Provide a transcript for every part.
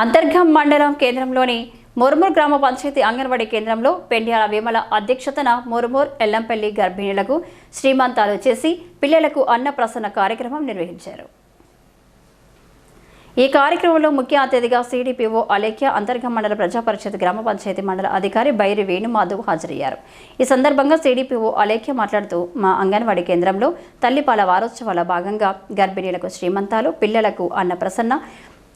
అంతర్గం మండలం కేంద్రంలోని మురుమూర్ గ్రామ పంచాయతీ అంగన్వాడీ కేంద్రంలో పెండ్యాల విమల అధ్యక్షతన మురుమూర్ ఎల్లంపల్లి గర్భిణులకు శ్రీమంతాలు చేసి పిల్లలకు అన్నప్రసన్న కార్యక్రమం నిర్వహించారు. ఈ కార్యక్రమంలో ముఖ్య అతిథిగా సిడిపిఓ అలేఖ్య అంతర్గం మండల ప్రజా పరిషత్ గ్రామ పంచాయతీ మండల అధికారి బైరి వేణుమాధవ్ హాజరయ్యారు. ఈ సందర్భంగా సిడిపిఓ అలేఖ్య మాట్లాడుతూ మా అంగన్వాడీ కేంద్రంలో తల్లిపాల వారోత్సవాల భాగంగా గర్భిణీలకు శ్రీమంతాలు పిల్లలకు అన్నప్రసన్న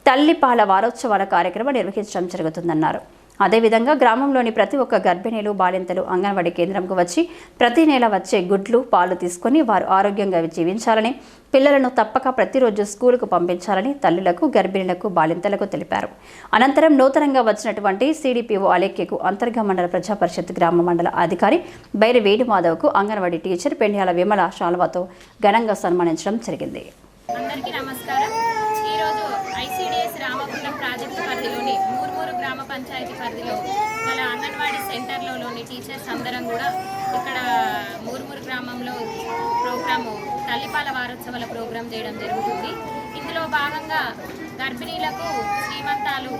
తల్లిపాల వారోత్సవాల కార్యక్రమం నిర్వహించడం జరుగుతుందన్నారు. అదేవిధంగా గ్రామంలోని ప్రతి ఒక్క గర్భిణీలు బాలింతలు అంగన్వాడీ కేంద్రంకు వచ్చి ప్రతి నెల వచ్చే గుడ్లు పాలు తీసుకొని వారు ఆరోగ్యంగా జీవించాలని పిల్లలను తప్పక ప్రతిరోజు స్కూలుకు పంపించాలని తల్లులకు గర్భిణులకు బాలింతలకు తెలిపారు. అనంతరం నూతనంగా వచ్చినటువంటి సిడిపిఓ అలేఖ్యకు అంతర్గ మండల ప్రజా పరిషత్ గ్రామ మండల అధికారి బైరి వేణుమాధవ్కు అంగన్వాడీ టీచర్ పెండియాల విమల శాల్వతో ఘనంగా సన్మానించడం జరిగింది. అందరికీ నమస్కారం ఈరోజు ఐసిడిఎస్ రామగుండం ప్రాజెక్టు పరిధిలోని మూర్మూరు గ్రామ పంచాయతీ పరిధిలో గల అంగన్వాడీ సెంటర్లోని టీచర్స్ అందరం కూడా ఇక్కడ మూరుమూరు గ్రామంలో ప్రోగ్రాము తల్లిపాల వారోత్సవాల ప్రోగ్రాం చేయడం జరుగుతుంది. ఇందులో భాగంగా గర్భిణీలకు శ్రీమంతాలు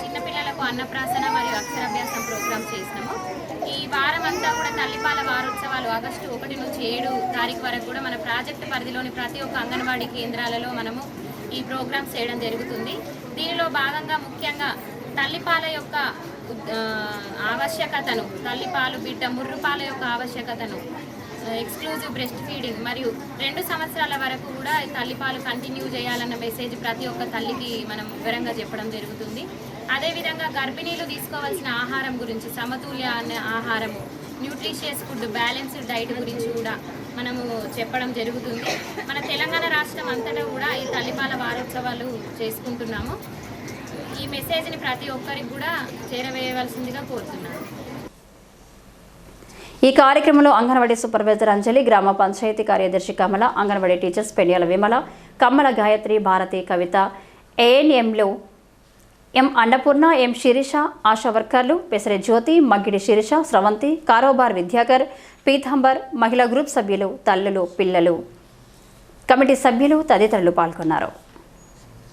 చిన్నపిల్లలకు అన్నప్రాసన మరియు అక్షరాభ్యాసం ప్రోగ్రాం చేసినాము ఈ వారం అంతా కూడా తల్లిపాల వారోత్సవాలు ఆగస్టు ఒకటి నుంచి ఏడు తారీఖు వరకు కూడా మన ప్రాజెక్టు పరిధిలోని ప్రతి ఒక్క అంగన్వాడీ కేంద్రాలలో మనము ఈ ప్రోగ్రామ్స్ చేయడం జరుగుతుంది. దీనిలో భాగంగా ముఖ్యంగా తల్లిపాల యొక్క ఆవశ్యకతను తల్లిపాలు బిడ్డ ముర్రుపాల యొక్క ఆవశ్యకతను ఎక్స్క్లూజివ్ బ్రెస్ట్ ఫీడింగ్ మరియు రెండు సంవత్సరాల వరకు కూడా ఈ తల్లిపాలు కంటిన్యూ చేయాలన్న మెసేజ్ ప్రతి ఒక్క తల్లికి మనం వివరంగా చెప్పడం జరుగుతుంది. అదేవిధంగా గర్భిణీలు తీసుకోవాల్సిన ఆహారం గురించి సమతుల్య అనే ఆహారము న్యూట్రిషియస్ ఫుడ్ బ్యాలెన్స్డ్ డైట్ గురించి కూడా మనము చెప్పడం జరుగుతుంది. మన తెలంగాణ రాష్ట్రం అంతటా కూడా ఈ తల్లిపాల వారోత్సవాలు చేసుకుంటున్నాము. ఈ మెసేజ్ని ప్రతి ఒక్కరికి కూడా చేరవేయవలసిందిగా కోరుతున్నాను. ఈ కార్యక్రమంలో అంగన్వాడీ సూపర్వైజర్ అంజలి గ్రామ పంచాయతీ కార్యదర్శి కమల అంగన్వాడీ టీచర్స్ పెనియాల విమల కమ్మల గాయత్రి భారతి కవిత ఏఎన్ఎంలు ఎం అన్నపూర్ణ ఎం శిరీష ఆశా వర్కర్లు పెసరి జ్యోతి మగ్గిడి శిరీష స్రవంతి కారోబార్ విద్యాకర్ పీతాంబర్ మహిళా గ్రూప్ సభ్యులు తల్లులు పిల్లలు. కమిటీ సభ్యులు తదితరులు పాల్గొన్నారు.